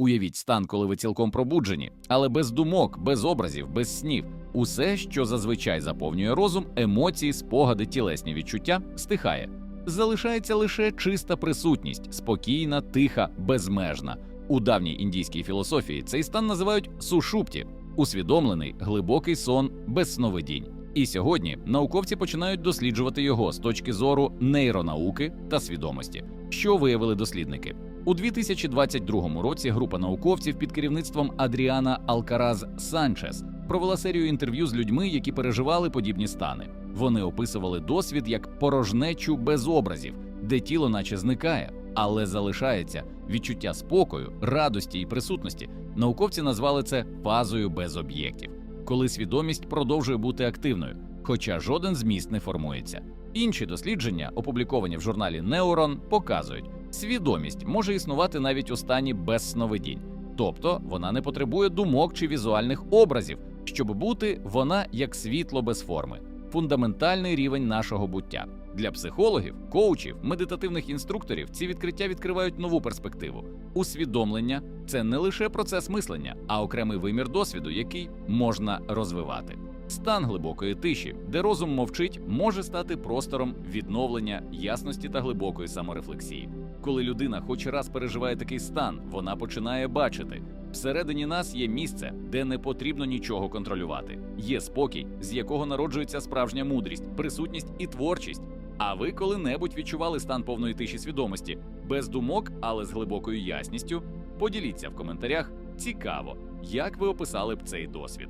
Уявіть стан, коли ви цілком пробуджені, але без думок, без образів, без снів. Усе, що зазвичай заповнює розум, емоції, спогади, тілесні відчуття, стихає. Залишається лише чиста присутність, спокійна, тиха, безмежна. У давній індійській філософії цей стан називають сушупті усвідомлений глибокий сон без сновидінь. І сьогодні науковці починають досліджувати його з точки зору нейронауки та свідомості. Що виявили дослідники? У 2022 році група науковців під керівництвом Адріана Алкараз Санчес провела серію інтерв'ю з людьми, які переживали подібні стани. Вони описували досвід як порожнечу без образів, де тіло наче зникає, але залишається відчуття спокою, радості і присутності. Науковці назвали це фазою без об'єктів, коли свідомість продовжує бути активною, хоча жоден зміст не формується. Інші дослідження, опубліковані в журналі Neuron, показують, свідомість може існувати навіть у стані без сновидінь, тобто вона не потребує думок чи візуальних образів, щоб бути вона як світло без форми, фундаментальний рівень нашого буття. Для психологів, коучів, медитативних інструкторів ці відкриття відкривають нову перспективу. Усвідомлення це не лише процес мислення, а окремий вимір досвіду, який можна розвивати. Стан глибокої тиші, де розум мовчить, може стати простором відновлення ясності та глибокої саморефлексії. Коли людина хоч раз переживає такий стан, вона починає бачити. Всередині нас є місце, де не потрібно нічого контролювати. Є спокій, з якого народжується справжня мудрість, присутність і творчість. А ви коли-небудь відчували стан повної тиші свідомості без думок, але з глибокою ясністю? Поділіться в коментарях. Цікаво, як ви описали б цей досвід.